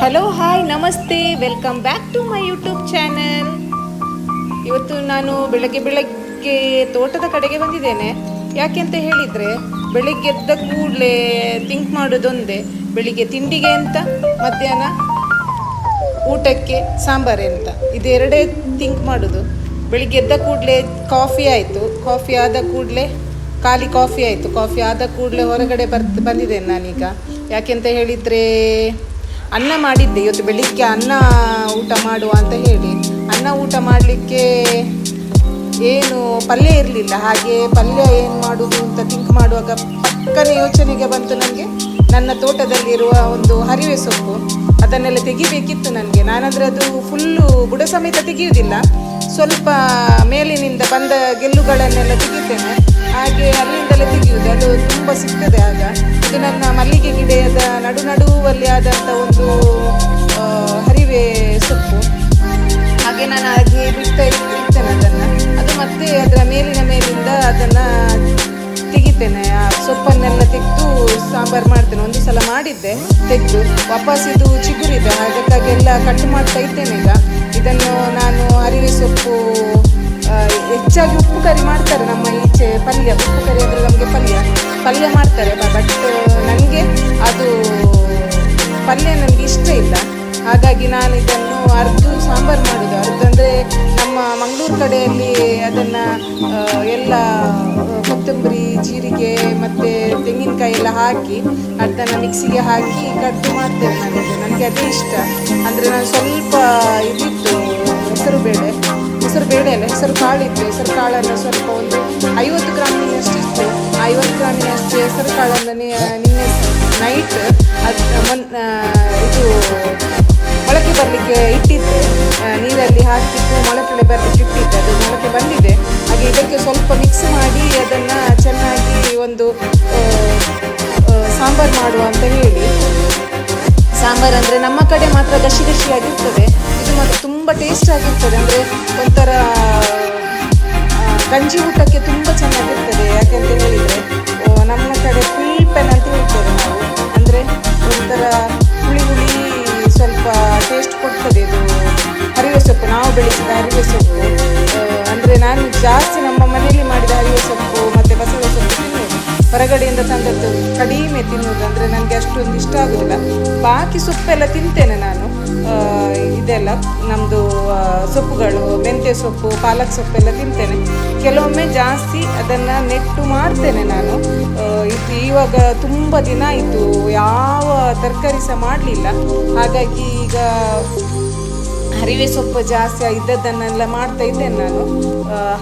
Hello hi ನಮಸ್ತೆ welcome back to my YouTube channel ಇವತ್ತು ನಾನು ಬೆಳಗ್ಗೆ ಬೆಳಗ್ಗೆ ತೋಟದ ಕಡೆಗೆ ಬಂದಿದ್ದೇನೆ. ಯಾಕೆ ಅಂತ ಹೇಳಿದರೆ, ಬೆಳಿಗ್ಗೆ ಎದ್ದ ಕೂಡಲೇ ಥಿಂಕ್ ಮಾಡೋದೊಂದೇ. ಬೆಳಿಗ್ಗೆ ತಿಂಡಿಗೆ ಅಂತ ಮಧ್ಯಾಹ್ನ ಊಟಕ್ಕೆ ಸಾಂಬಾರೆ ಅಂತ ಇದೆರಡೇ ಥಿಂಕ್ ಮಾಡೋದು. ಬೆಳಿಗ್ಗೆ ಎದ್ದ ಕೂಡಲೇ ಕಾಫಿ ಆಯಿತು. ಕಾಫಿ ಆದ ಕೂಡಲೇ, ಖಾಲಿ ಕಾಫಿ ಆಯಿತು. ಕಾಫಿ ಆದ ಕೂಡಲೇ ಹೊರಗಡೆ ಬರ್ತ, ಬಂದಿದ್ದೇನೆ ನಾನೀಗ. ಯಾಕೆಂತ ಹೇಳಿದರೆ ಅನ್ನ ಮಾಡಿದ್ದೆ ಇವತ್ತು ಬೆಳಿಗ್ಗೆ ಅನ್ನ ಊಟ ಮಾಡುವ ಅಂತ ಹೇಳಿ. ಅನ್ನ ಊಟ ಮಾಡಲಿಕ್ಕೆ ಏನು ಪಲ್ಯ ಇರಲಿಲ್ಲ. ಹಾಗೆ ಪಲ್ಯ ಏನು ಮಾಡೋದು ಅಂತ ಥಿಂಕ್ ಮಾಡುವಾಗ ಪಕ್ಕನೇ ಯೋಚನೆಗೆ ಬಂತು ನನಗೆ ನನ್ನ ತೋಟದಲ್ಲಿರುವ ಒಂದು ಹರಿವೆ ಸೊಪ್ಪು. ಅದನ್ನೆಲ್ಲ ತೆಗಿಬೇಕಿತ್ತು ನನಗೆ ನಾನಂದರೆ ಅದು ಫುಲ್ಲು ಬುಡ ಸಮೇತ ತೆಗೆಯುವುದಿಲ್ಲ. ಸ್ವಲ್ಪ ಮೇಲಿನಿಂದ ಬಂದ ಗೆಲ್ಲುಗಳನ್ನೆಲ್ಲ ತೆಗಿತೇನೆ. ಹಾಗೆ ಅಲ್ಲಿಂದಲೇ ತೆಗೆಯುವುದು. ಅದು ತುಂಬ ಸಿಗ್ತದೆ ಆಗ. ಇದು ನನ್ನ ಮಲ್ಲಿಗೆ ಗಿಡದ ನಡು ನಡುವಲ್ಲಿ ಆದಂಥ ಒಂದು ಹರಿವೆ ಸೊಪ್ಪು. ಹಾಗೆ ನಾನು ಹಾಗೆ ಬಿಡ್ತಾ ಇರ್- ಇರ್ತೇನೆ ಅದನ್ನು. ಅದು ಮತ್ತೆ ಅದರ ಮೇಲಿನ ಮೇಲಿಂದ ಅದನ್ನು ತೆಗಿತೇನೆ. ಆ ಸೊಪ್ಪನ್ನೆಲ್ಲ ತೆಗೆದು ಸಾಂಬಾರು ಮಾಡ್ತೇನೆ. ಒಂದು ಸಲ ಮಾಡಿದ್ದೆ, ತೆಗೆದು. ವಾಪಸ್ ಇದು ಚಿಗುರಿದೆ. ಅದಕ್ಕಾಗೆಲ್ಲ ಕಟ್ ಮಾಡ್ತಾ ಇದ್ದೇನೆ ಈಗ. ಇದನ್ನು ನಾನು ಅರಿವೆ ಸೊಪ್ಪು ಹೆಚ್ಚಾಗಿ ಉಪ್ಪು ಕರಿ ಮಾಡ್ತಾರೆ ನಮ್ಮ ಈಚೆ ಪಲ್ಯ. ಉಪ್ಪು ಕರಿ ಅಂದರೆ ನಮಗೆ ಪಲ್ಯ. ಪಲ್ಯ ಮಾಡ್ತಾರೆ ಬಟ್ ನನಗೆ ಅದು ಪಲ್ಯ ನನಗೆ ಇಷ್ಟ ಇಲ್ಲ. ಹಾಗಾಗಿ ನಾನು ಇದನ್ನು ಅರ್ಧ ಸಾಂಬಾರು ಮಾಡೋದು. ಅರ್ಧ ಅಂದರೆ ನಮ್ಮ ಮಂಗಳೂರು ಕಡೆಯಲ್ಲಿ ಅದನ್ನು ಎಲ್ಲ ಕೊತ್ತಂಬರಿ, ಜೀರಿಗೆ ಮತ್ತು ತೆಂಗಿನಕಾಯಿ ಎಲ್ಲ ಹಾಕಿ ಅರ್ಧನ ಮಿಕ್ಸಿಗೆ ಹಾಕಿ ಕಡ್ದು ಮಾಡ್ತೇವೆ ನನಗೆ. ನನಗೆ ಅದೇ ಇಷ್ಟ. ಅಂದರೆ ನಾನು ಸ್ವಲ್ಪ ಇದಿತ್ತು ಹೆಸರು ಬೇಳೆ ಹೆಸರು ಬೇಳೆ ಅಲ್ಲ ಹೆಸರು ಕಾಳಿತ್ತು ಹೆಸರು ಕಾಳನ್ನು ಸ್ವಲ್ಪ ಒಂದು ಐವತ್ತು ಗ್ರಾಮಿನಷ್ಟು ಇತ್ತು. ಐವತ್ತು ಗ್ರಾಮಿನಷ್ಟು ಹೆಸರು ಕಾಳನ್ನು ನಿನ್ನೆ ನೈಟ್ ಅದು ಮೊನ್ ಇದು ಮೊಳಕೆ ಬರಲಿಕ್ಕೆ ಇಟ್ಟಿದ್ದೆ. ನೀರಲ್ಲಿ ಹಾಕಿಟ್ಟು ಮೊಳಕೆ ಬರಲಿಕ್ಕೆ ಇಟ್ಟಿದ್ದೆ. ಅದು ಮೊಳಕೆ ಬಂದಿದೆ. ಹಾಗೆ ಇದಕ್ಕೆ ಸ್ವಲ್ಪ ಮಿಕ್ಸ್ ಮಾಡಿ ಅದನ್ನು ಚೆನ್ನಾಗಿ ಒಂದು ಸಾಂಬಾರು ಮಾಡುವ ಅಂತ ಹೇಳಿ. ಸಾಂಬಾರು ಅಂದರೆ ನಮ್ಮ ಕಡೆ ಮಾತ್ರ ಗಶಿ ಗಶಿಯಾಗಿರ್ತದೆ ಇದು ಮಾತ್ರ ತುಂಬ ಟೇಸ್ಟ್ ಆಗಿರ್ತದೆ. ಅಂದರೆ ಒಂಥರ ಗಂಜಿ ಊಟಕ್ಕೆ ತುಂಬ ಚೆನ್ನಾಗಿರ್ತದೆ. ಯಾಕೆಂತ ಹೇಳಿದರೆ ನಮ್ಮ ಕಡೆ ಫುಲ್ ಪೆನ್ ಅಂತ ಹೇಳ್ತೇವೆ ನಾವು. ಅಂದರೆ ಒಂಥರ ಹುಳಿ ಹುಳಿ ಸ್ವಲ್ಪ ಟೇಸ್ಟ್ ಕೊಡ್ತದೆ ಇದು. ಹರಿವೆ ಸೊಪ್ಪು, ನಾವು ಬೆಳೆಸಿದ ಹರಿವೆ ಸೊಪ್ಪು. ಅಂದರೆ ನಾನು ಜಾಸ್ತಿ ನಮ್ಮ ಮನೆಯಲ್ಲಿ ಮಾಡಿದ ಹರಿವೆ ಸೊಪ್ಪು ಮತ್ತು ಬಸವ ಸೊಪ್ಪು ತಿನ್ನೋದು. ಹೊರಗಡೆಯಿಂದ ತಂದದ್ದು ಕಡಿಮೆ ತಿನ್ನೋದು. ಅಂದರೆ ನನಗೆ ಅಷ್ಟೊಂದು ಇಷ್ಟ ಆಗೋದಿಲ್ಲ. ಬಾಕಿ ಸೊಪ್ಪೆಲ್ಲ ತಿಂತೇನೆ ನಾನು. ಇದೆಲ್ಲ. ನಮ್ಮದು ಸೊಪ್ಪುಗಳು, ಮೆಂತ್ಯ ಸೊಪ್ಪು, ಪಾಲಕ್ ಸೊಪ್ಪೆಲ್ಲ ತಿಂತೇನೆ. ಕೆಲವೊಮ್ಮೆ ಜಾಸ್ತಿ ಅದನ್ನು ನೆಟ್ಟು ಮಾಡ್ತೇನೆ ನಾನು. ಇದು ಇವಾಗ ತುಂಬ ದಿನ ಆಯಿತು, ಯಾವ ತರಕಾರಿ ಸಹ ಮಾಡಲಿಲ್ಲ. ಹಾಗಾಗಿ ಈಗ ಹರಿವೆ ಸೊಪ್ಪು ಜಾಸ್ತಿ ಇದ್ದದ್ದನ್ನೆಲ್ಲ ಮಾಡ್ತಾ ಇದ್ದೇನೆ ನಾನು.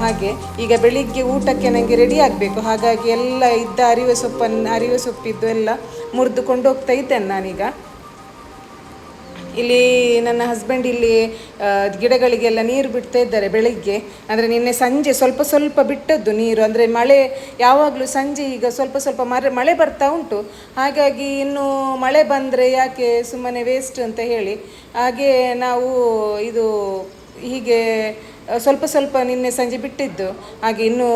ಹಾಗೆ ಈಗ ಬೆಳಿಗ್ಗೆ ಊಟಕ್ಕೆ ನನಗೆ ರೆಡಿ ಆಗಬೇಕು. ಹಾಗಾಗಿ ಎಲ್ಲ ಇದ್ದ ಅರಿವೆ ಸೊಪ್ಪನ್ನು, ಅರಿವೆ ಸೊಪ್ಪಿದ್ದು ಎಲ್ಲ ಮುರಿದುಕೊಂಡು ಹೋಗ್ತಾ ಇದ್ದೇನೆ ನಾನೀಗ. ಇಲ್ಲಿ ನನ್ನ ಹಸ್ಬೆಂಡ್ ಇಲ್ಲಿ ಗಿಡಗಳಿಗೆಲ್ಲ ನೀರು ಬಿಡ್ತಾ ಇದ್ದಾರೆ ಬೆಳಿಗ್ಗೆ. ಅಂದರೆ ನಿನ್ನೆ ಸಂಜೆ ಸ್ವಲ್ಪ ಸ್ವಲ್ಪ ಬಿಟ್ಟದ್ದು ನೀರು. ಅಂದರೆ ಮಳೆ ಯಾವಾಗಲೂ ಸಂಜೆ ಈಗ ಸ್ವಲ್ಪ ಸ್ವಲ್ಪ ಮರೆ, ಮಳೆ ಬರ್ತಾ ಉಂಟು. ಹಾಗಾಗಿ ಇನ್ನು ಮಳೆ ಬಂದರೆ ಯಾಕೆ ಸುಮ್ಮನೆ ವೇಸ್ಟ್ ಅಂತ ಹೇಳಿ. ಹಾಗೆ ನಾವು ಇದು ಹೀಗೆ ಸ್ವಲ್ಪ ಸ್ವಲ್ಪ ನಿನ್ನೆ ಸಂಜೆ ಬಿಟ್ಟಿದ್ದು. ಹಾಗೆ ಇನ್ನು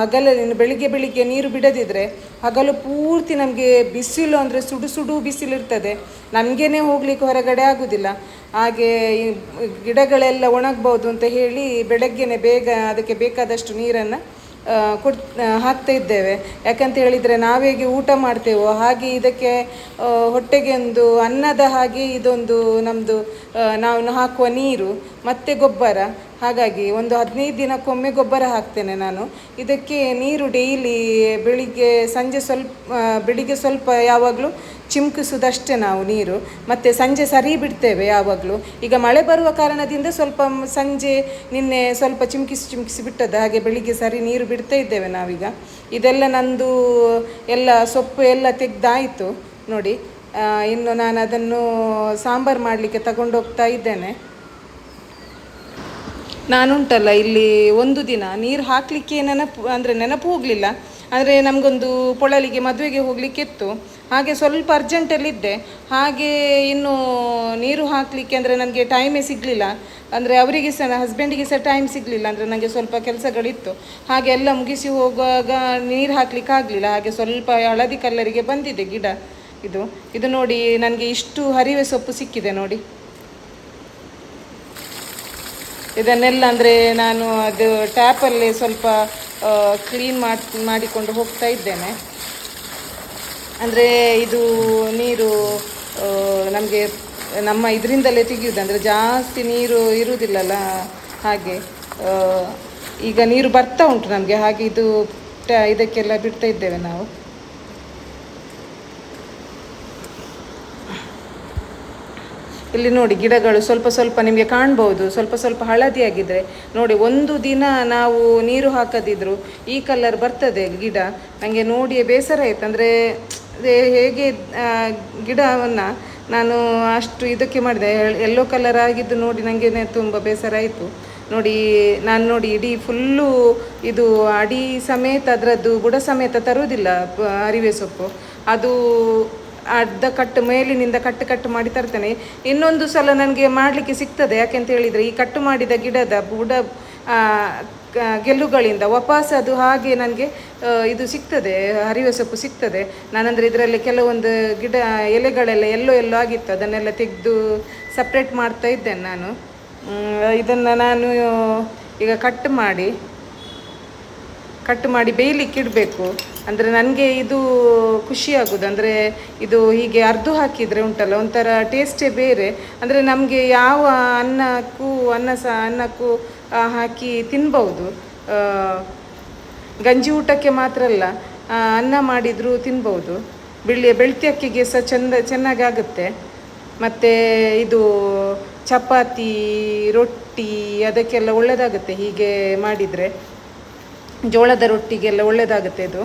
ಹಗಲ ಇನ್ನು ಬೆಳಿಗ್ಗೆ ಬೆಳಿಗ್ಗೆ ನೀರು ಬಿಡದಿದ್ದರೆ ಹಗಲು ಪೂರ್ತಿ ನಮಗೆ ಬಿಸಿಲು ಅಂದರೆ ಸುಡು ಸುಡು ಬಿಸಿಲು ಇರ್ತದೆ ನಮಗೇನೆ ಹೋಗ್ಲಿಕ್ಕೆ ಹೊರಗಡೆ ಆಗೋದಿಲ್ಲ. ಹಾಗೆ ಗಿಡಗಳೆಲ್ಲ ಒಣಗ್ಬೋದು ಅಂತ ಹೇಳಿ ಬೆಳಗ್ಗೆನೆ ಬೇಗ ಅದಕ್ಕೆ ಬೇಕಾದಷ್ಟು ನೀರನ್ನು ಕೊಡ್ ಹಾಕ್ತಾ ಇದ್ದೇವೆ. ಯಾಕಂತ ಹೇಳಿದರೆ ನಾವೇಗೆ ಊಟ ಮಾಡ್ತೇವೋ ಹಾಗೆ ಇದಕ್ಕೆ ಹೊಟ್ಟೆಗೆ ಒಂದು ಅನ್ನದ ಹಾಗೆ ಇದೊಂದು ನಮ್ಮದು ನಾವು ಹಾಕುವ ನೀರು, ಮತ್ತು ಗೊಬ್ಬರ. ಹಾಗಾಗಿ ಒಂದು ಹದಿನೈದು ದಿನಕ್ಕೊಮ್ಮೆ ಗೊಬ್ಬರ ಹಾಕ್ತೇನೆ ನಾನು. ಇದಕ್ಕೆ ನೀರು ಡೈಲಿ ಬೆಳಿಗ್ಗೆ, ಸಂಜೆ ಸ್ವಲ್ಪ ಬೆಳಿಗ್ಗೆ ಸ್ವಲ್ಪ ಯಾವಾಗಲೂ ಚಿಮುಕಿಸೋದಷ್ಟೇ ನಾವು ನೀರು. ಮತ್ತು ಸಂಜೆ ಸರಿ ಬಿಡ್ತೇವೆ ಯಾವಾಗಲೂ. ಈಗ ಮಳೆ ಬರುವ ಕಾರಣದಿಂದ ಸ್ವಲ್ಪ ಸಂಜೆ ನಿನ್ನೆ ಸ್ವಲ್ಪ ಚಿಮ್ಕಿಸಿ ಚಿಮುಕಿಸಿ ಬಿಟ್ಟದ್ದು. ಹಾಗೆ ಬೆಳಿಗ್ಗೆ ಸರಿ ನೀರು ಬಿಡ್ತಾ ಇದ್ದೇವೆ ನಾವೀಗ. ಇದೆಲ್ಲ ನಂದು ಎಲ್ಲ ಸೊಪ್ಪು ಎಲ್ಲ ತೆಗ್ದಾಯಿತು. ನೋಡಿ ಇನ್ನು ನಾನು ಅದನ್ನು ಸಾಂಬಾರು ಮಾಡಲಿಕ್ಕೆ ತಗೊಂಡೋಗ್ತಾ ಇದ್ದೇನೆ. ನಾನುಂಟಲ್ಲ, ಇಲ್ಲಿ ಒಂದು ದಿನ ನೀರು ಹಾಕಲಿಕ್ಕೆ ನೆನಪು, ಅಂದರೆ ನೆನಪು ಹೋಗಲಿಲ್ಲ. ಅಂದರೆ ನಮಗೊಂದು ಪೊಳಲಿಗೆ ಮದುವೆಗೆ ಹೋಗಲಿಕ್ಕಿತ್ತು. ಹಾಗೆ ಸ್ವಲ್ಪ ಅರ್ಜೆಂಟಲ್ಲಿದ್ದೆ ಹಾಗೆ ಇನ್ನು ನೀರು ಹಾಕಲಿಕ್ಕೆ ಅಂದರೆ ನನಗೆ ಟೈಮೇ ಸಿಗಲಿಲ್ಲ. ಅಂದರೆ ಅವರಿಗೆ ಸಹ ಹಸ್ಬೆಂಡಿಗೆ ಸಹ ಟೈಮ್ ಸಿಗಲಿಲ್ಲ. ಅಂದರೆ ನನಗೆ ಸ್ವಲ್ಪ ಕೆಲಸಗಳಿತ್ತು. ಹಾಗೆ ಎಲ್ಲ ಮುಗಿಸಿ ಹೋಗುವಾಗ ನೀರು ಹಾಕ್ಲಿಕ್ಕೆ ಆಗಲಿಲ್ಲ. ಹಾಗೆ ಸ್ವಲ್ಪ ಹಳದಿ ಕಲ್ಲರಿಗೆ ಬಂದಿದೆ ಗಿಡ. ಇದು ಇದು ನೋಡಿ ನನಗೆ ಇಷ್ಟು ಹರಿವೆ ಸೊಪ್ಪು ಸಿಕ್ಕಿದೆ ನೋಡಿ. ಇದನ್ನೆಲ್ಲ ಅಂದರೆ ನಾನು ಅದು ಟ್ಯಾಪಲ್ಲಿ ಸ್ವಲ್ಪ ಕ್ಲೀನ್ ಮಾಡಿ, ಮಾಡಿಕೊಂಡು ಹೋಗ್ತಾ ಇದ್ದೇನೆ. ಅಂದರೆ ಇದು ನೀರು ನಮಗೆ ನಮ್ಮ ಇದರಿಂದಲೇ ತೆಗೆಯುವುದು ಅಂದರೆ ಜಾಸ್ತಿ ನೀರು ಇರುವುದಿಲ್ಲಲ್ಲ ಹಾಗೆ ಈಗ ನೀರು ಬರ್ತಾ ಉಂಟು ನಮಗೆ. ಹಾಗೆ ಇದು ಟ್ಯಾ ಇದಕ್ಕೆಲ್ಲ ಬಿಡ್ತಾ ಇದ್ದೇವೆ ನಾವು. ಇಲ್ಲಿ ನೋಡಿ ಗಿಡಗಳು ಸ್ವಲ್ಪ ಸ್ವಲ್ಪ ನಿಮಗೆ ಕಾಣ್ಬೋದು, ಸ್ವಲ್ಪ ಸ್ವಲ್ಪ ಹಳದಿಯಾಗಿದ್ದರೆ ನೋಡಿ ಒಂದು ದಿನ ನಾವು ನೀರು ಹಾಕದಿದ್ರು ಈ ಕಲರ್ ಬರ್ತದೆ ಗಿಡ. ನನಗೆ ನೋಡಿ ಬೇಸರ ಆಯಿತು. ಅಂದರೆ ಹೇಗೆ ಗಿಡವನ್ನು ನಾನು ಅಷ್ಟು ಇದಕ್ಕೆ ಮಾಡಿದೆ. ಎಲ್ಲೋ ಕಲರ್ ಆಗಿದ್ದು ನೋಡಿ ನನಗೆ ತುಂಬ ಬೇಸರ ಆಯಿತು. ನೋಡಿ, ನಾನು ನೋಡಿ ಇಡೀ ಫುಲ್ಲು ಇದು ಅಡಿ ಸಮೇತ ಅದರದ್ದು ಬುಡ ಸಮೇತ ತರುವುದಿಲ್ಲ ಅರಿವೆ ಸೊಪ್ಪು. ಅದು ಅರ್ಧ ಕಟ್ಟು ಮೇಲಿನಿಂದ ಕಟ್ಟು ಕಟ್ಟು ಮಾಡಿ ತರ್ತೇನೆ. ಇನ್ನೊಂದು ಸಲ ನನಗೆ ಮಾಡಲಿಕ್ಕೆ ಸಿಗ್ತದೆ ಯಾಕೆಂತ ಹೇಳಿದರೆ ಈ ಕಟ್ಟು ಮಾಡಿದ ಗಿಡದ ಬುಡ ಗೆಲ್ಲುಗಳಿಂದ ವಾಪಸ್ ಅದು ಹಾಗೆ ನನಗೆ ಇದು ಸಿಗ್ತದೆ, ಹರಿವೆ ಸೊಪ್ಪು ಸಿಗ್ತದೆ. ನಾನಂದರೆ ಇದರಲ್ಲಿ ಕೆಲವೊಂದು ಗಿಡ, ಎಲೆಗಳೆಲ್ಲ ಎಲ್ಲೋ ಎಲ್ಲೋ ಆಗಿತ್ತು, ಅದನ್ನೆಲ್ಲ ತೆಗೆದು ಸಪ್ರೇಟ್ ಮಾಡ್ತಾ ಇದ್ದೇನೆ ನಾನು. ಇದನ್ನು ನಾನು ಈಗ ಕಟ್ ಮಾಡಿ ಕಟ್ ಮಾಡಿ ಬೇಯಲಿಕ್ಕೆ ಇಡಬೇಕು. ಅಂದರೆ ನನಗೆ ಇದು ಖುಷಿ ಆಗೋದು. ಅಂದರೆ ಇದು ಹೀಗೆ ಅರ್ದು ಹಾಕಿದರೆ ಉಂಟಲ್ಲ, ಒಂಥರ ಟೇಸ್ಟೇ ಬೇರೆ. ಅಂದರೆ ನಮಗೆ ಯಾವ ಅನ್ನಕ್ಕೂ, ಅನ್ನ ಸಹ ಅನ್ನಕ್ಕೂ ಹಾಕಿ ತಿನ್ಬೌದು. ಗಂಜಿ ಊಟಕ್ಕೆ ಮಾತ್ರ ಅಲ್ಲ ಅನ್ನ ಮಾಡಿದರೂ ತಿನ್ಬೌದು. ಬೆಳ್ಳಿ, ಬೆಳ್ತಿ ಅಕ್ಕಿಗೆ ಸಹ ಚೆಂದ, ಚೆನ್ನಾಗಾಗುತ್ತೆ. ಮತ್ತು ಇದು ಚಪಾತಿ, ರೊಟ್ಟಿ, ಅದಕ್ಕೆಲ್ಲ ಒಳ್ಳೆಯದಾಗುತ್ತೆ ಹೀಗೆ ಮಾಡಿದರೆ. ಜೋಳದ ರೊಟ್ಟಿಗೆಲ್ಲ ಒಳ್ಳೆಯದಾಗುತ್ತೆ ಇದು.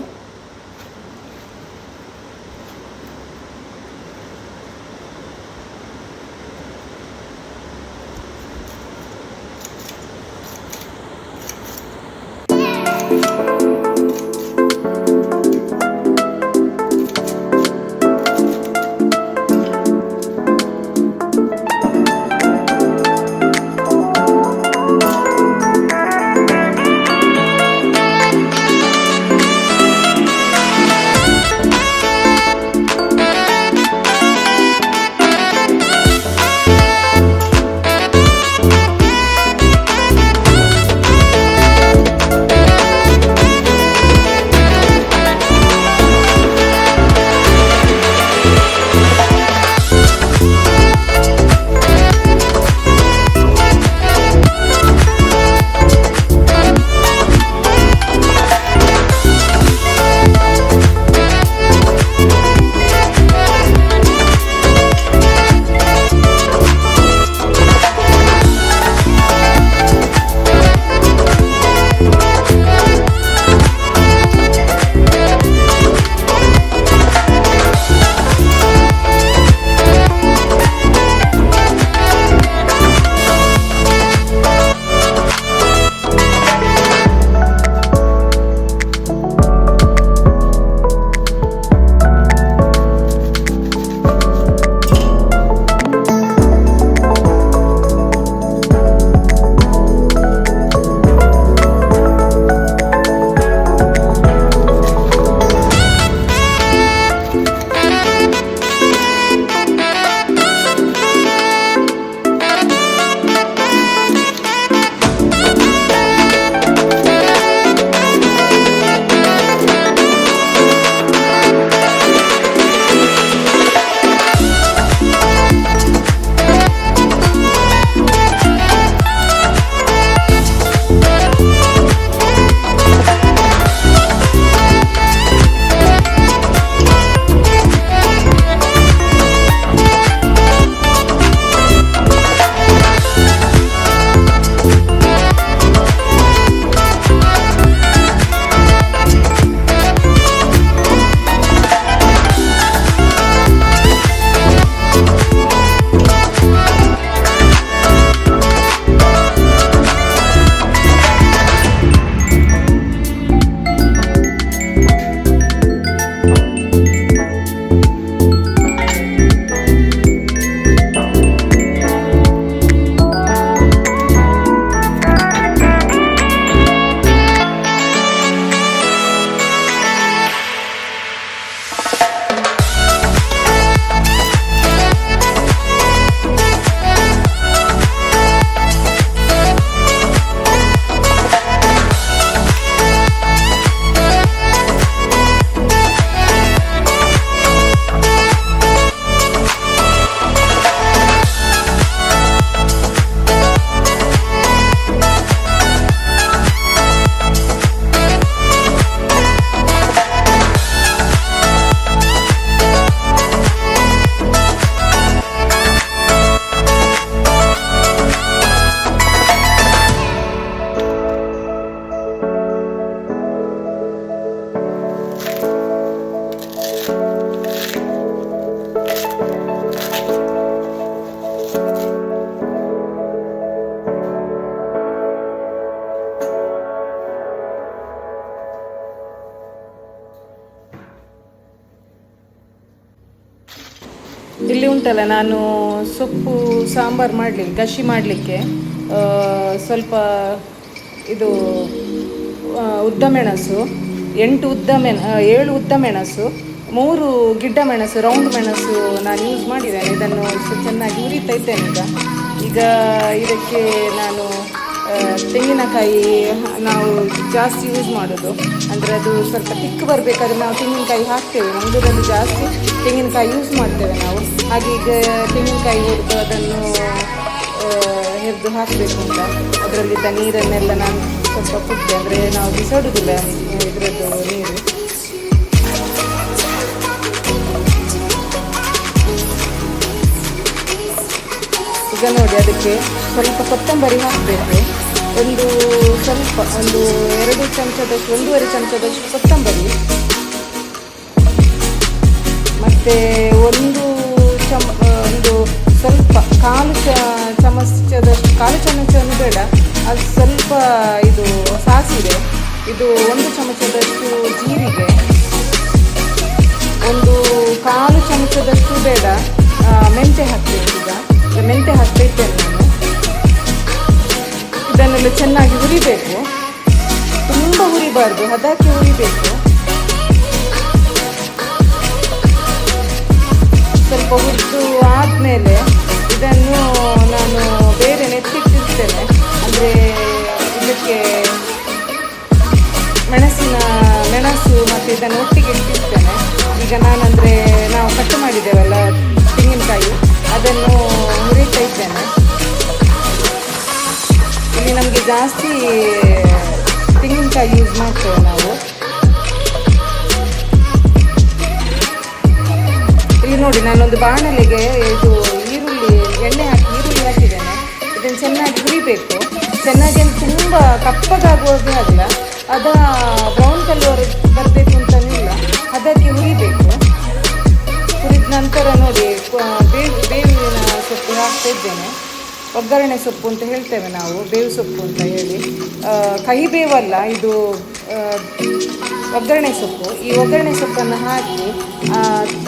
ಇದುಂಟಲ್ಲ ನಾನು ಸೊಪ್ಪು, ಸಾಂಬಾರು ಮಾಡಲಿಕ್ಕೆ ಗಶಿ ಮಾಡಲಿಕ್ಕೆ ಸ್ವಲ್ಪ ಇದು ಉದ್ದ ಮೆಣಸು, ಎಂಟು ಉದ್ದ ಮೆಣ ಏಳು ಉದ್ದ ಮೆಣಸು, ಮೂರು ಗಿಡ್ಡ ಮೆಣಸು, ರೌಂಡ್ ಮೆಣಸು ನಾನು ಯೂಸ್ ಮಾಡಿದ್ದೇನೆ. ಇದನ್ನು ಚೆನ್ನಾಗಿ ಹುರಿತಾ ಇದ್ದೇನೆ ಈಗ. ಈಗ ಇದಕ್ಕೆ ನಾನು ತೆಂಗಿನಕಾಯಿ ನಾವು ಜಾಸ್ತಿ ಯೂಸ್ ಮಾಡೋದು. ಅಂದರೆ ಅದು ಸ್ವಲ್ಪ ತಿಕ್ಕು ಬರಬೇಕಾದ್ರೆ ನಾವು ತೆಂಗಿನಕಾಯಿ ಹಾಕ್ತೇವೆ. ಮಂಗಳೂರಲ್ಲಿ ಜಾಸ್ತಿ. ತೆಂಗಿನಕಾಯಿ ಯೂಸ್ ಮಾಡ್ತೇವೆ ನಾವು. ಹಾಗೆ ಈಗ ತೆಂಗಿನಕಾಯಿ ಹುರಿದು ಅದನ್ನು ಹೆರ್ದು ಹಾಕಬೇಕು ಅಂತ. ಅದರಲ್ಲಿದ್ದ ನೀರನ್ನೆಲ್ಲ ನಾನು ಸ್ವಲ್ಪ ಕುಟ್ಟಿ ಅಂದರೆ ನಾವು ಬಿಸಾಡುವುದಿಲ್ಲ ಇದರದ್ದು ನೀರು. ಈಗ ನೋಡಿ ಅದಕ್ಕೆ ಸ್ವಲ್ಪ ಕೊತ್ತಂಬರಿ ಹಾಕಬೇಕು. ಒಂದು ಸ್ವಲ್ಪ, ಒಂದು ಎರಡು ಚಮಚದಷ್ಟು, ಒಂದೂವರೆ ಚಮಚದಷ್ಟು ಕೊತ್ತಂಬರಿ. ಮತ್ತು ಒಂದು ಚಮ ಒಂದು ಸ್ವಲ್ಪ ಕಾಲು ಚ, ಚಮಚದಷ್ಟು, ಕಾಲು ಚಮಚವನ್ನು ಬೇಡ, ಅದು ಸ್ವಲ್ಪ ಇದು ಸಾಸಿವೆ, ಇದು ಒಂದು ಚಮಚದಷ್ಟು ಜೀರಿಗೆ, ಒಂದು ಕಾಲು ಚಮಚದಷ್ಟು ಬೇಡ ಮೆಂತೆ ಹಾಕಬೇಕು ಈಗ ಮೆಂತೆ ಹಾಕ್ತಾ ನಾನು. ಇದನ್ನೆಲ್ಲ ಚೆನ್ನಾಗಿ ಹುರಿಬೇಕು. ತುಂಬ ಹುರಿಬಾರ್ದು, ಹದಕ್ಕೆ ಹುರಿಬೇಕು. ಸ್ವಲ್ಪ ಹುರಿದು ಆದಮೇಲೆ ಇದನ್ನು ನಾನು ಬೇರೆ ನೆತ್ತಿಟ್ಟಿರ್ತೇನೆ ಅಂದರೆ ಇದಕ್ಕೆ ಮೆಣಸಿನ ಮೆಣಸು ಮತ್ತು ಇದನ್ನು ಒಟ್ಟಿಗೆ ಇಟ್ಟಿರ್ತೇನೆ. ಈಗ ನಾನಂದರೆ ನಾವು ಕಟ್ ಮಾಡಿದ್ದೇವಲ್ಲ ತೆಂಗಿನಕಾಯಿ, ಅದನ್ನು ಹುರಿತಾ ಇದ್ದೇನೆ. ಇಲ್ಲಿ ನಮಗೆ ಜಾಸ್ತಿ ತೆಂಗಿನಕಾಯಿ ಯೂಸ್ ಮಾಡ್ತೇವೆ ನಾವು. ನೋಡಿ, ನಾನೊಂದು ಬಾಣಲೆಗೆ ಇದು ಈರುಳ್ಳಿ, ಎಣ್ಣೆ ಹಾಕಿ ಈರುಳ್ಳಿ ಹಾಕಿದ್ದೇನೆ. ಇದನ್ನು ಚೆನ್ನಾಗಿ ಹುರಿಬೇಕು. ಚೆನ್ನಾಗಿ ಅಂತ ತುಂಬ ಕಪ್ಪಗಾಗುವಾಗ ಅಲ್ಲ, ಅದ ಬ್ರೌನ್ ಕಲರ್ ಬರಬೇಕು ಅಂತನಿಲ್ಲ ಅದಕ್ಕೆ ಹುರಿಬೇಕು. ಹುರಿದ ನಂತರ ನೋಡಿ ಬೇವು, ಬೇವಿನ ಸೊಪ್ಪು ಹಾಕ್ತಾ ಇದ್ದೇನೆ. ಒಗ್ಗರಣೆ ಸೊಪ್ಪು ಅಂತ ಹೇಳ್ತೇವೆ ನಾವು, ಬೇವು ಸೊಪ್ಪು ಅಂತ ಹೇಳಿ. ಕಹಿ ಬೇವಲ್ಲ ಇದು ಒಗ್ಗರಣೆ ಸೊಪ್ಪು. ಈ ಒಗ್ಗರಣೆ ಸೊಪ್ಪನ್ನು ಹಾಕಿ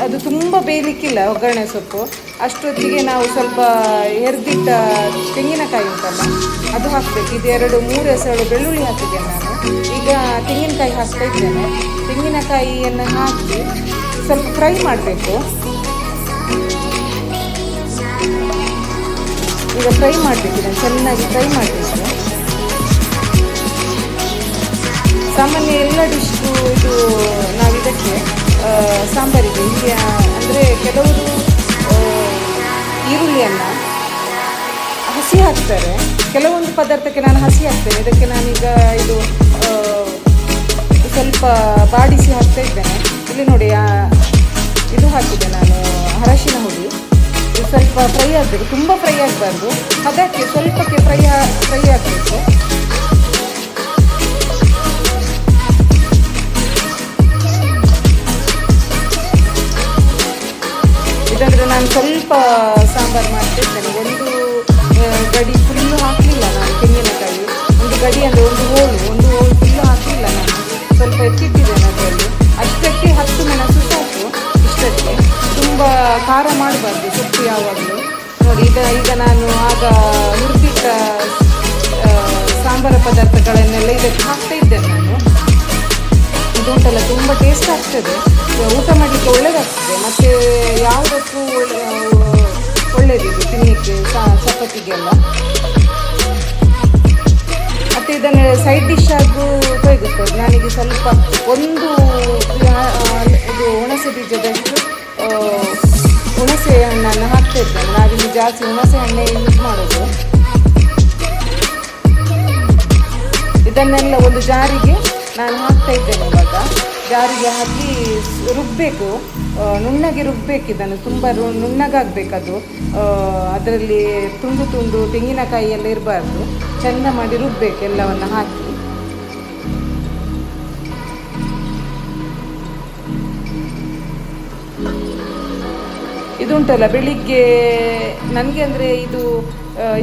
ಅದು ತುಂಬ ಬೇಯಲಿಕ್ಕಿಲ್ಲ ಒಗ್ಗರಣೆ ಸೊಪ್ಪು. ಅಷ್ಟೊತ್ತಿಗೆ ನಾವು ಸ್ವಲ್ಪ ಎರ್ದಿಟ್ಟ ತೆಂಗಿನಕಾಯಿ ಉಂಟಲ್ಲ, ಅದು ಹಾಕಬೇಕು. ಇದು ಎರಡು, ಮೂರು ಎಸಳು ಬೆಳ್ಳುಳ್ಳಿ ಹಾಕಿದ್ದೇನೆ ನಾನು. ಈಗ ತೆಂಗಿನಕಾಯಿ ಹಾಕ್ತಾ ಇದ್ದೇನೆ. ತೆಂಗಿನಕಾಯಿಯನ್ನು ಹಾಕಿ ಸ್ವಲ್ಪ ಫ್ರೈ ಮಾಡಬೇಕು. ಈಗ ಫ್ರೈ ಮಾಡಬೇಕು ಇದನ್ನು ಚೆನ್ನಾಗಿ ಫ್ರೈ ಮಾಡಬೇಕು. ಸಾಮಾನ್ಯ ಎಲ್ಲ ಡಿಶ್ಗೂ ಇದು ನಾವು ಇದಕ್ಕೆ ಸಾಂಬಾರಿಗೆ. ಇಲ್ಲಿ ಅಂದರೆ ಕೆಲವರು ಈರುಳ್ಳಿಯನ್ನು ಹಸಿ ಹಾಕ್ತಾರೆ. ಕೆಲವೊಂದು ಪದಾರ್ಥಕ್ಕೆ ನಾನು ಹಸಿ ಹಾಕ್ತೇನೆ. ಇದಕ್ಕೆ ನಾನೀಗ ಇದು ಸ್ವಲ್ಪ ಬಾಡಿಸಿ ಹಾಕ್ತಾ ಇದ್ದೇನೆ. ಇಲ್ಲಿ ನೋಡಿ ಇದು ಹಾಕಿದೆ ನಾನು, ಅರಶಿನ ಹುಡಿ ಸ್ವಲ್ಪ ಫ್ರೈ ಆಗಬೇಕು. ತುಂಬ ಫ್ರೈ ಆಗಬಾರ್ದು. ಅದಕ್ಕೆ ಸ್ವಲ್ಪಕ್ಕೆ ಫ್ರೈ ಫ್ರೈ ಆಗಬೇಕು. ನಾನು ಸ್ವಲ್ಪ ಸಾಂಬಾರು ಮಾಡ್ತಿರ್ತೇನೆ. ಒಂದು ಗಡಿ ಫುಲ್ಲು ಹಾಕಲಿಲ್ಲ ನಾನು ತೆಂಗಿನಕಾಯಿ. ಒಂದು ಗಡಿ ಅಂದರೆ ಒಂದು ಹೋಳು ಒಂದು ಹೋಳು ಫುಲ್ಲು ಹಾಕಲಿಲ್ಲ ನಾನು. ಸ್ವಲ್ಪ ಎತ್ತಿಟ್ಟಿದ್ದೇನೆ ಅದರಲ್ಲಿ. ಅಷ್ಟಕ್ಕೆ ಹತ್ತು ಮೆಣಸು ಸಾಕು ಇಷ್ಟಕ್ಕೆ. ತುಂಬ ಖಾರ ಮಾಡಬಾರ್ದು ಸೊಪ್ಪು ಯಾವಾಗಲೂ. ನೋಡಿ, ಈಗ ಈಗ ನಾನು ಆಗ ಹುರಿದಿಟ್ಟ ಸಾಂಬಾರ ಪದಾರ್ಥಗಳನ್ನೆಲ್ಲ ಇದಕ್ಕೆ ಹಾಕ್ತಾ ಇದ್ದೇನೆ. ಇದು ಉಂಟಲ್ಲ ತುಂಬ ಟೇಸ್ಟ್ ಆಗ್ತದೆ. ಊಟ ಮಾಡಲಿಕ್ಕೆ ಒಳ್ಳೆದಾಗ್ತದೆ. ಮತ್ತು ಯಾವುದಕ್ಕೂ ಒಳ್ಳೆ ಒಳ್ಳೆಯದಿದೆ ತಿನ್ನಲಿಕ್ಕೆ ಚಪಾತಿಗೆಲ್ಲ. ಮತ್ತು ಇದನ್ನು ಸೈಡ್ ಡಿಶ್ ಆಗು ಉಪಯೋಗಿಸ್ತದೆ ನನಗೆ ಸ್ವಲ್ಪ ಒಂದು ಇದು ಹುಣಸೆ ಬೀಜದಷ್ಟು ಹುಣಸೆ ಹಣ್ಣನ್ನು ಹಾಕ್ತಾ ಇದ್ದೇನೆ ನಾವಿಲ್ಲಿ ಜಾಸ್ತಿ ಹುಣಸೆ ಹಣ್ಣೆ ಯೂಸ್ ಮಾಡೋದು. ಇದನ್ನೆಲ್ಲ ಒಂದು ಜಾರಿಗೆ ನಾನು ಹಾಕ್ತಾ ಇದ್ದೇನೆ ಇವಾಗ. ಜಾರಿಗೆ ಹಾಕಿ ರುಬ್ಬಬೇಕು ನುಣ್ಣಗೆ ರುಬ್ಬಬೇಕು ಇದನ್ನು ತುಂಬ ರು- ನುಣ್ಣಗಾಗಬೇಕದು. ಅದರಲ್ಲಿ ತುಂಡು ತುಂಡು ತೆಂಗಿನಕಾಯಿ ಎಲ್ಲ ಇರಬಾರ್ದು. ಚೆಂದ ಮಾಡಿ ರುಬ್ಬಬೇಕು ಎಲ್ಲವನ್ನು ಹಾಕಿ. ಇದುಂಟಲ್ಲ, ಬೆಳಿಗ್ಗೆ, ನನಗೆ ಅಂದರೆ ಇದು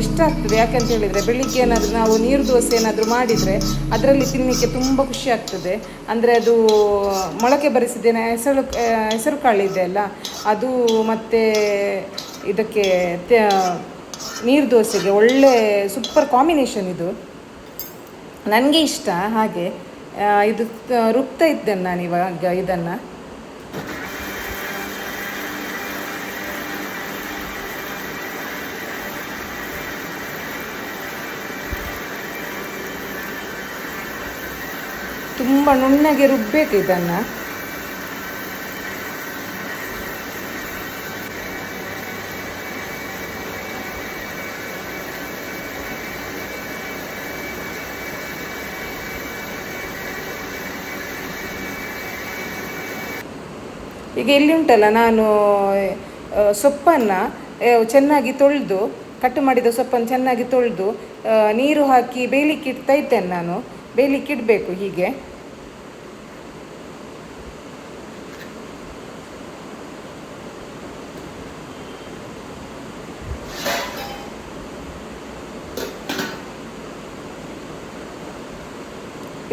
ಇಷ್ಟ ಆಗ್ತದೆ. ಯಾಕಂತ ಹೇಳಿದರೆ ಬೆಳಿಗ್ಗೆ ಏನಾದರೂ ನಾವು ನೀರು ದೋಸೆ ಏನಾದರೂ ಮಾಡಿದರೆ ಅದರಲ್ಲಿ ತಿನ್ನಲಿಕ್ಕೆ ತುಂಬ ಖುಷಿ ಆಗ್ತದೆ. ಅಂದರೆ ಅದು ಮೊಳಕೆ ಬರಿಸಿದ್ದೇನೆ ಹೆಸರು ಹೆಸರು ಕಾಳು ಇದೆ ಅಲ್ಲ, ಅದು ಮತ್ತು ಇದಕ್ಕೆ ನೀರು ದೋಸೆಗೆ ಒಳ್ಳೆ ಸೂಪರ್ ಕಾಂಬಿನೇಷನ್ ಇದು. ನನಗೆ ಇಷ್ಟ, ಹಾಗೆ ಇದು ರುಬ್ತಾ ಇದ್ದೇನೆ ನಾನು ಇವಾಗ ಇದನ್ನು. ತುಂಬ ನುಣ್ಣಗೆ ರುಬ್ಬೇಕು ಇದನ್ನು. ಈಗ ಇಲ್ಲಿ ಉಂಟಲ್ಲ, ನಾನು ಸೊಪ್ಪನ್ನು ಚೆನ್ನಾಗಿ ತೊಳೆದು, ಕಟ್ ಮಾಡಿದ ಸೊಪ್ಪನ್ನು ಚೆನ್ನಾಗಿ ತೊಳೆದು ನೀರು ಹಾಕಿ ಬೇಲಿಕ್ಕೆ ಇಡ್ತಾ ಇದ್ದೇನೆ ನಾನು. ಬೇಲಿಕ್ಕೆ ಇಡಬೇಕು ಹೀಗೆ.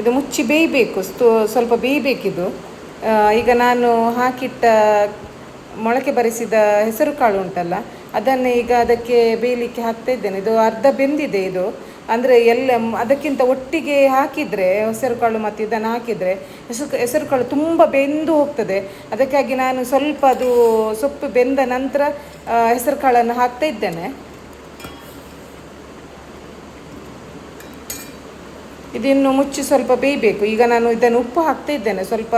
ಇದು ಮುಚ್ಚಿ ಬೇಯಬೇಕು ಸ್ವಲ್ಪ ಬೇಯಬೇಕಿದು. ಈಗ ನಾನು ಹಾಕಿಟ್ಟ ಮೊಳಕೆ ಬರಿಸಿದ ಹೆಸರು ಕಾಳು ಉಂಟಲ್ಲ, ಅದನ್ನು ಈಗ ಅದಕ್ಕೆ ಬೇಯಲಿಕ್ಕೆ ಹಾಕ್ತಾ ಇದ್ದೇನೆ. ಇದು ಅರ್ಧ ಬೆಂದಿದೆ ಇದು. ಅಂದರೆ ಎಲ್ಲ, ಅದಕ್ಕಿಂತ ಒಟ್ಟಿಗೆ ಹಾಕಿದರೆ, ಹೆಸರು ಕಾಳು ಮತ್ತು ಇದನ್ನು ಹಾಕಿದರೆ, ಹೆಸರು ಹೆಸರು ಕಾಳು ತುಂಬ ಬೆಂದು ಹೋಗ್ತದೆ. ಅದಕ್ಕಾಗಿ ನಾನು ಸ್ವಲ್ಪ ಅದು ಸೊಪ್ಪು ಬೆಂದ ನಂತರ ಹೆಸರು ಕಾಳನ್ನು ಹಾಕ್ತಾ ಇದ್ದೇನೆ. ಇದಿನ್ನು ಮುಚ್ಚಿ ಸ್ವಲ್ಪ ಬೇಯಬೇಕು. ಈಗ ನಾನು ಇದನ್ನು ಉಪ್ಪು ಹಾಕ್ತಾ ಇದ್ದೇನೆ. ಸ್ವಲ್ಪ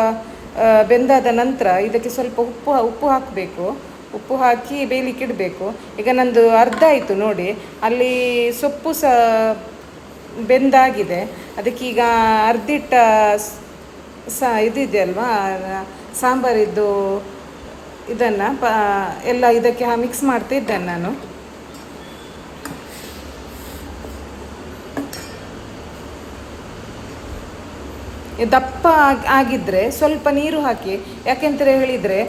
ಬೆಂದಾದ ನಂತರ ಇದಕ್ಕೆ ಸ್ವಲ್ಪ ಉಪ್ಪು ಉಪ್ಪು ಹಾಕಬೇಕು. ಉಪ್ಪು ಹಾಕಿ ಬೇಯಲಿಕ್ಕೆ ಇಡಬೇಕು. ಈಗ ನಂದು ಅರ್ಧ ಆಯಿತು ನೋಡಿ. ಅಲ್ಲಿ ಸೊಪ್ಪು ಸಹ ಬೆಂದಾಗಿದೆ. ಅದಕ್ಕೀಗ ಅರ್ಧಿಟ್ಟ ಸ್- ಸ, ಇದಿದೆ ಅಲ್ವಾ? ಸಾಂಬಾರಿದ್ದು ಇದನ್ನು, ಪ, ಎಲ್ಲ ಇದಕ್ಕೆ ಮಿಕ್ಸ್ ಮಾಡ್ತಾ ಇದ್ದೇನೆ ನಾನು. ದಪ್ಪ ಆಗಿದ್ದರೆ ಸ್ವಲ್ಪ ನೀರು ಹಾಕಿ ಯಾಕೆಂತ ಹೇಳಿದರೆ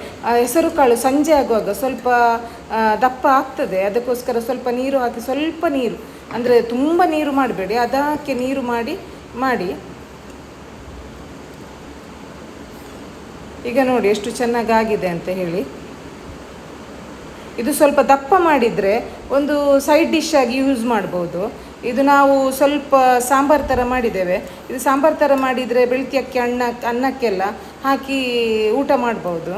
ಹೆಸರುಕಾಳು ಸಂಜೆ ಆಗುವಾಗ ಸ್ವಲ್ಪ ದಪ್ಪ ಆಗ್ತದೆ. ಅದಕ್ಕೋಸ್ಕರ ಸ್ವಲ್ಪ ನೀರು ಹಾಕಿ, ಸ್ವಲ್ಪ ನೀರು, ಅಂದರೆ ತುಂಬ ನೀರು ಮಾಡಬೇಡಿ. ಅದಕ್ಕೆ ನೀರು ಮಾಡಿ ಮಾಡಿ. ಈಗ ನೋಡಿ ಎಷ್ಟು ಚೆನ್ನಾಗಿ ಆಗಿದೆ ಅಂತ ಹೇಳಿ. ಇದು ಸ್ವಲ್ಪ ದಪ್ಪ ಮಾಡಿದರೆ ಒಂದು ಸೈಡ್ ಡಿಶ್ ಆಗಿ ಯೂಸ್ ಮಾಡ್ಬೋದು. ಇದು ನಾವು ಸ್ವಲ್ಪ ಸಾಂಬಾರು ಥರ ಮಾಡಿದ್ದೇವೆ. ಇದು ಸಾಂಬಾರು ಥರ ಮಾಡಿದರೆ ಬೆಳ್ತಿಯಕ್ಕೆ ಅನ್ನ, ಅನ್ನಕ್ಕೆಲ್ಲ ಹಾಕಿ ಊಟ ಮಾಡ್ಬೋದು.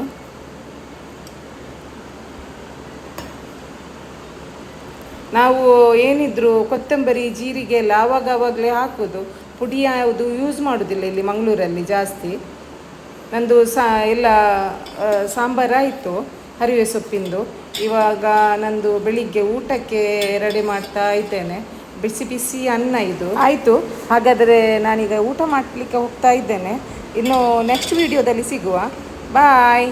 ನಾವು ಏನಿದ್ರು ಕೊತ್ತಂಬರಿ, ಜೀರಿಗೆ ಎಲ್ಲ ಆವಾಗ ಆವಾಗಲೇ ಹಾಕೋದು. ಪುಡಿ ಯಾವುದು ಯೂಸ್ ಮಾಡೋದಿಲ್ಲ ಇಲ್ಲಿ ಮಂಗಳೂರಲ್ಲಿ ಜಾಸ್ತಿ. ನಂದು ಸಾ, ಎಲ್ಲ ಸಾಂಬಾರು ಸಾಂಬಾರಾಯಿತು ಹರಿವೆ ಸೊಪ್ಪಿಂದು. ಇವಾಗ ನಂದು ಬೆಳಿಗ್ಗೆ ಊಟಕ್ಕೆ ರೆಡಿ ಮಾಡ್ತಾ ಇದ್ದೇನೆ. ಬಿಸಿ ಬಿಸಿ ಅನ್ನ ಇದು. ಆಯಿತು, ಹಾಗಾದರೆ ನಾನೀಗ ಊಟ ಮಾಡಲಿಕ್ಕೆ ಹೋಗ್ತಾ ಇದ್ದೇನೆ. ಇನ್ನು ನೆಕ್ಸ್ಟ್ ವಿಡಿಯೋದಲ್ಲಿ ಸಿಗುವ. ಬಾಯ್